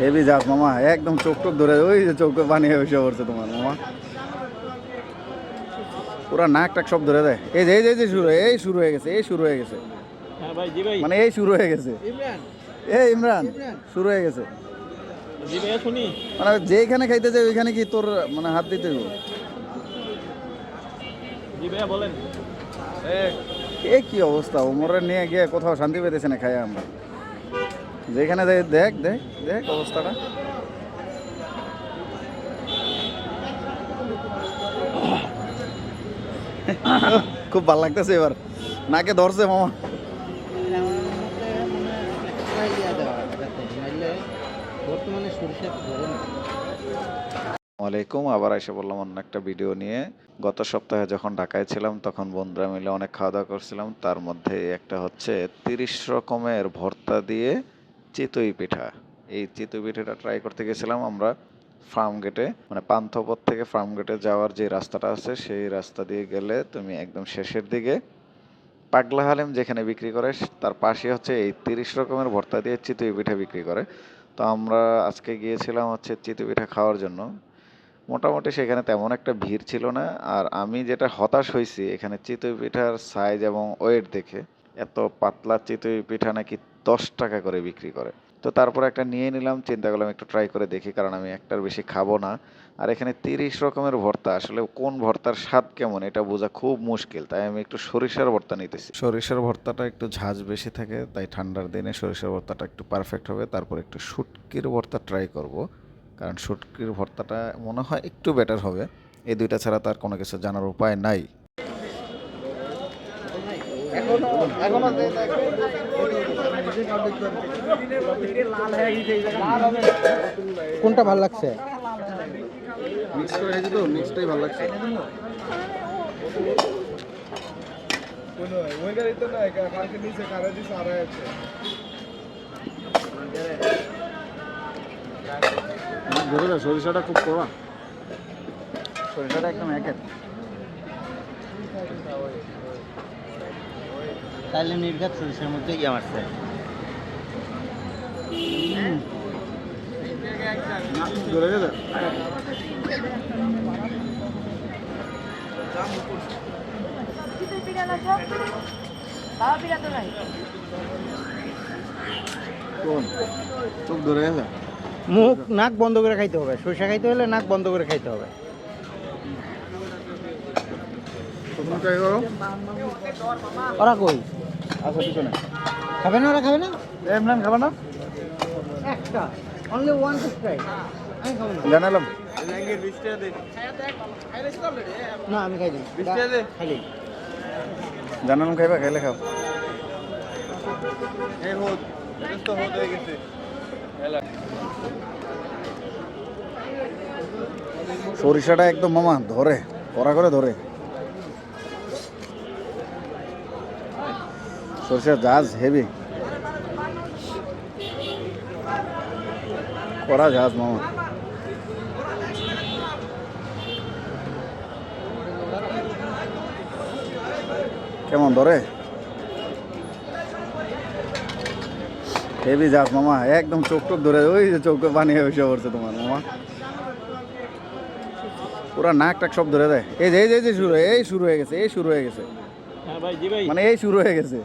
Heavy যাস মামা। একদম চোখ টোক ধরে ওই যে চোখ বানিয়ে বসে পড়ছে তোমার মামা। পুরা নাক টাক সব ধরে দেয়। এই যে এই যে শুরু এই শুরু হয়ে গেছে এই শুরু হয়ে গেছে। হ্যাঁ ভাই জি ভাই। মানে এই শুরু হয়ে গেছে। ইমরান। এই ইমরান শুরু হয়ে গেছে। জি ভাইয়া শুনি। মানে যেখানে খাইতে যায় ওইখানে কি তোর মানে হাত দিতে? বলেন। এ কি অবস্থা? ওমরে নিয়ে গিয়ে কোথাও শান্তি পেতেছে না খাই আমরা। যেখানে দেখ দেখ। দেখ অবস্থাটা। খুব ভালো লাগতেছে এবার। নাকে ধরছে মামা। আলাইকুম আবার এসে বললাম অন্য একটা ভিডিও নিয়ে। গত সপ্তাহে যখন ঢাকায় ছিলাম, তখন বন্ধুরা মিলে অনেক খাওয়া দাওয়া করছিলাম। তার মধ্যে একটা হচ্ছে তিরিশ রকমের ভর্তা দিয়ে চিতই পিঠা। এই চিতই পিঠাটা ট্রাই করতে গেছিলাম আমরা ফার্ম গেটে মানে পান্থপথ থেকে ফার্ম গেটে যাওয়ার যে রাস্তাটা আছে, সেই রাস্তা দিয়ে গেলে তুমি একদম শেষের দিকে পাগলা হালিম যেখানে বিক্রি করে, তার পাশে হচ্ছে এই তিরিশ রকমের ভর্তা দিয়ে চিতই পিঠা বিক্রি করে। তো আমরা আজকে গিয়েছিলাম হচ্ছে চিতই পিঠা খাওয়ার জন্য। মোটামুটি সেখানে তেমন একটা ভিড় ছিল না। আর আমি যেটা হতাশ হয়েছি, এখানে চিতই পিঠার সাইজ এবং ওয়েট দেখে, এত পাতলা চিতই পিঠা নাকি দশ টাকা করে বিক্রি করে। তো তারপর একটা নিয়ে নিলাম চিন্তা করলাম একটু ট্রাই করে দেখি কারণ আমি একটার বেশি খাব না। আর এখানে তিরিশ রকমের ভর্তা আসলে কোন ভর্তার স্বাদ কেমন এটা বোঝা খুব মুশকিল তাই আমি একটু সরিষার ভর্তা নিতেছি। সরিষার ভর্তাটা একটু ঝাঁজ বেশি থাকে তাই ঠান্ডার দিনে সরিষার ভর্তাটা একটু পারফেক্ট হবে। তারপর একটু শুটকির ভর্তা ট্রাই করব কারণ শুটকির ভর্তাটা মনে হয় একটু বেটার হবে। এই দুইটা ছাড়া তার কোনো কিছু জানার উপায় নাই। কোনটা ভালো লাগছে? মিক্স করে খাইছি তো মিক্সটাই ভালো লাগছে। সরিষাটা খুব কড়া। সরিষাটা একদম একের। তাহলে নির্ঘাত সরিষার মধ্যে গিয়ে মারছে ধরে গেছে চোখ ধরে মুখ নাক বন্ধ করে খাইতে হবে। সরিষা খাইতে হলে নাক বন্ধ করে খাইতে হবে। ওরা কই? আচ্ছা পিছনে। খাবে না ওরা খাবে না? ইমরান না? একটা। অনলি ওয়ান জানালাম। না আমি খাই জানালাম খাইবা খাইলে খাও। সরিষাটা একদম মামা ধরে কড়া করে ধরে। সরিষার জাহাজ হেভি। কড়া জাহাজ মামা। কেমন ধরে হেভি জাহাজ মামা। একদম চোখ টোক ধরে ওই যে চোখ বানিয়ে বসে পড়ছে তোমার মামা। পুরা নাক টাক সব ধরে দেয়। এই যে এই যে এই যে শুরু হয়ে- এই শুরু হয়ে গেছে এই শুরু হয়ে গেছে। হ্যাঁ মানে এই শুরু হয়ে গেছে।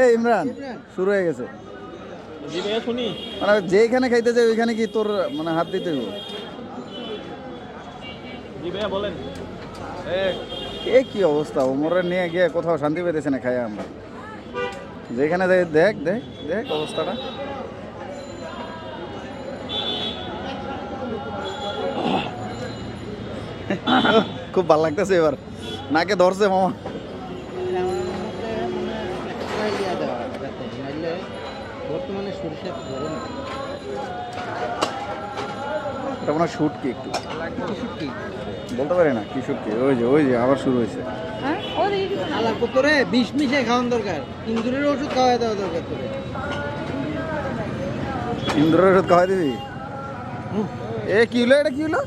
এই ইমরান শুরু হয়ে গেছে। মানে যেখানে খাইতে যায় ওইখানে কি তোর মানে হাত দিতে হইব? বলেন। এ কি অবস্থা? ওমরে নিয়ে গিয়ে কোথাও শান্তি পেতেছে না খাই আমরা। যেখানে যাই দেখ দেখ দেখ অবস্থাটা। খুব ভালো লাগতেছে এবার। নাকে ধরছে মামা। বর্তমানে সরিষা ধরে না এটা মনে হয় শুট কি একটু বলতে পারি না কি শুট কি ওই যে ওই যে আবার শুরু হয়েছে। হ্যাঁ? বিষ মিশে খাওয়ান দরকার। ইন্দুরের ওষুধ খাওয়াই দেওয়া দরকার তোরে। ইন্দ্রের ওষুধ খাওয়াই দিবি? এ কি হলো? এটা কি হলো?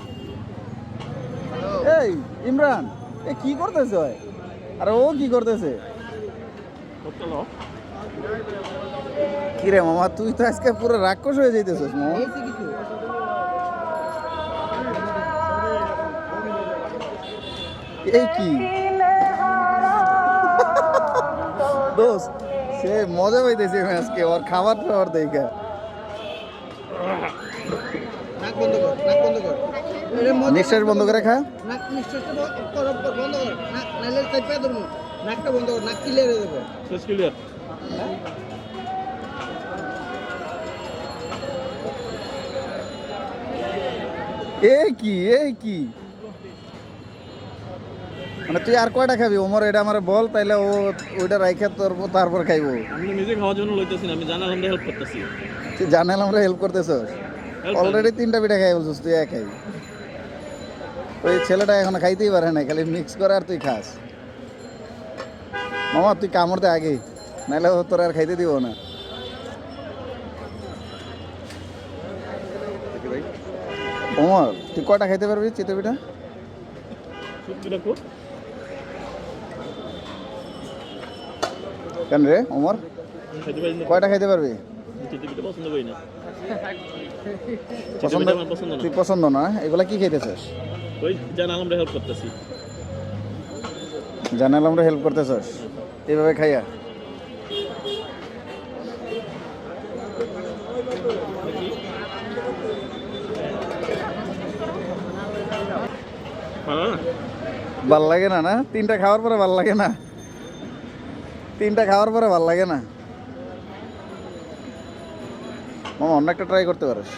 এই ইমরান এ কি করতেছে? আরে ও কি করতেছে? চলো কি রে মামা তুই তো আজকে পুরো রাক্ষস হয়ে যাইতেছিস মামা। এই কি? দোস্ত সে মজা পাইতেছে আজকে ওর খাবার টাবার দেখে। নাক বন্ধ কর নাক বন্ধ কর। এর নিঃশ্বাস বন্ধ করে খা। কর কর, কর। নাকটা বন্ধ কর নাক ক্লিয়ার হয়ে যাবে। শেষ ক্লিয়ার এই কি এই কি? মানে তুই আর কয়টা খাবি? ওমর এটা আমার বল তাইলে ও ওইটা রাইখা তোর তারপর খাইবো। আমি নিজে খাওয়ার জন্য লইতেছি না আমি জানাল আমরা হেল্প করতেছি। তুই জানাল আমরা হেল্প করতেছস? অলরেডি তিনটা পিঠা খাই বলছিস তুই একাই ওই ছেলেটা এখন খাইতেই পারে না খালি মিক্স করে আর তুই খাস। মামা তুই কামড়তে আগে নাহলে তোর আর খাইতে দিব না। ওমর তুই কয়টা খাইতে পারবি চিতই পিঠা? কেন রে ওমর? কয়টা খাইতে পারবি? তুই পছন্দ না এগুলা কি খাইতেছস? জানাল আমরা হেল্প করতেছস? এইভাবে খাইয়া? ভালো লাগে। না না? তিনটা খাওয়ার পরে ভালো লাগে না? তিনটা খাওয়ার পরে ভালো লাগে না? মামা, অন্য একটা ট্রাই করতে পারিস।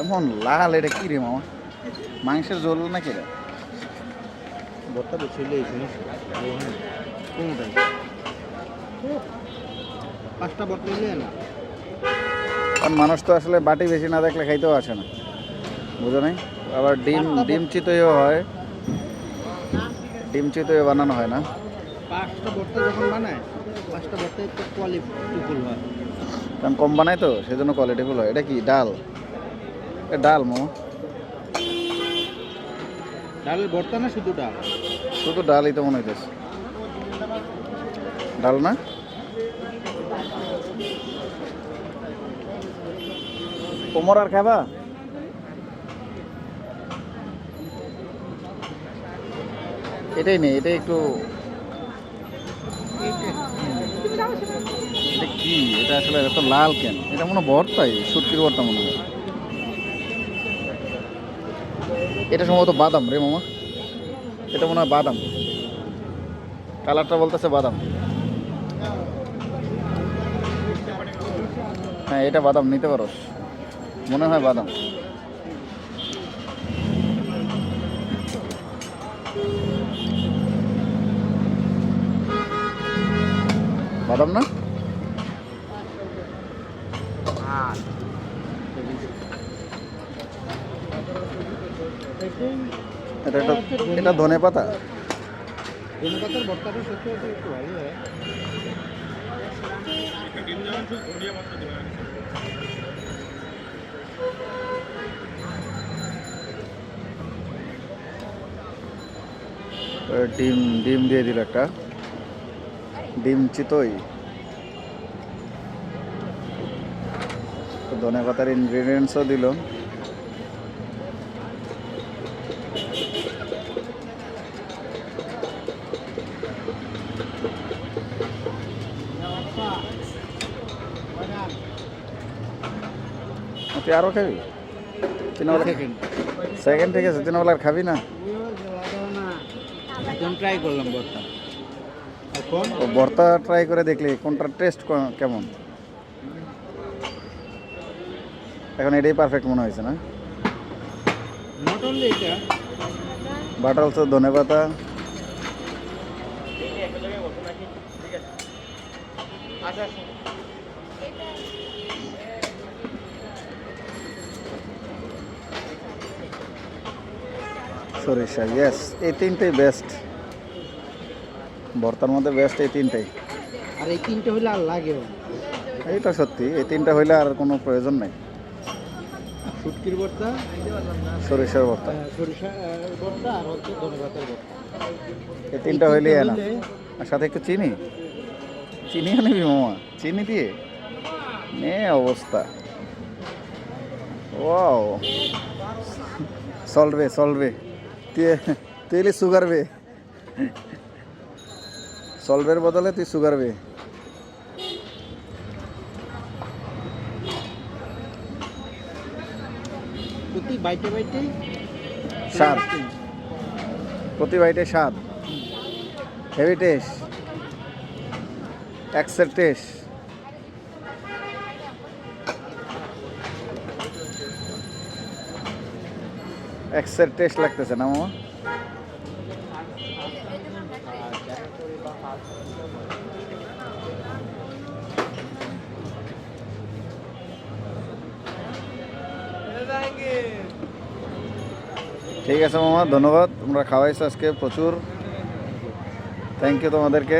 এমন লাল, এটা কি রে মামা? মাংসের রে? হইলে এই সমস্যা কোনটাই পাঁচটা বর্তা হইলে না। কারণ মানুষ তো আসলে বাটি বেশি না দেখলে খাইতেও আসে না। বুঝো নাই? আবার ডিম ডিম চিতইও হয়। ডিম চিতইও বানানো হয় না। পাঁচটা বর্তা যখন বানায় পাঁচটা বর্তা একটু কোয়ালিটিফুল হয়। কারণ কম বানায় তো সেজন্য কোয়ালিটিফুল হয়। এটা কি ডাল? এটা ডাল মো। ডালের বর্তা না শুধু ডাল? শুধু ডালই তো মনে হইতেছে। ডাল না? কোমর আর খাবা? এটাই নেই এটা একটু কি? এটা আসলে এত লাল কেন? এটা মনে ভর্তাই সুটকির ভর্তা মনে হয়। এটা সম্ভবত বাদাম রে মামা। এটা মনে হয় বাদাম। কালারটা বলতেছে বাদাম। হ্যাঁ এটা বাদাম, নিতে পারো। মনে হয় বাদাম। বাদাম না? এটা এটা ধনে পাতা? ধনে পাতার বর্তাটা সত্যি একটু ভালো হয়। ডিম ডিম দিয়ে দিল একটা। ডিম চিতই। ধনে পাতার ইনগ্রিডিয়েন্টসও দিল। তুই আরও খাবি? তিন সেকেন্ড ঠিক আছে তিনবেলা আর খাবি না? একদম ট্রাই করলাম বর্তা এখন ও ভর্তা ট্রাই করে দেখলি কোনটার টেস্ট কেমন এখন এটাই পারফেক্ট মনে হয়েছে না নট অনলি এটা বাট অলসো ধনে পাতা সরিষা ইয়েস এই তিনটেই বেস্ট ভর্তার মধ্যে বেস্ট এই তিনটেই। আর এই তিনটে হইলে আর লাগেও এইটা সত্যি এই তিনটা হইলে আর কোনো প্রয়োজন নেই। শুটকির ভর্তা সরিষার ভর্তা সরিষা ভর্তা আর হচ্ছে ধনে পাতার ভর্তা এই তিনটা হইলেই না আর সাথে একটু চিনি। চিনি নিবি মামা চিনি দিয়ে। নে অবস্থা। ও সলভে সলভে তুই এলি সুগার বে। সলভের বদলে তুই সুগার বে। প্রতি বাইটে বাইটে স্বাদ। প্রতি বাইটে স্বাদ। হেভি টেস্ট এক্সের টেস্ট এক্সের টেস্ট লাগতেছে না মামা ঠিক আছে মামা ধন্যবাদ তোমরা খাওয়াইছো আজকে প্রচুর থ্যাংক ইউ তোমাদেরকে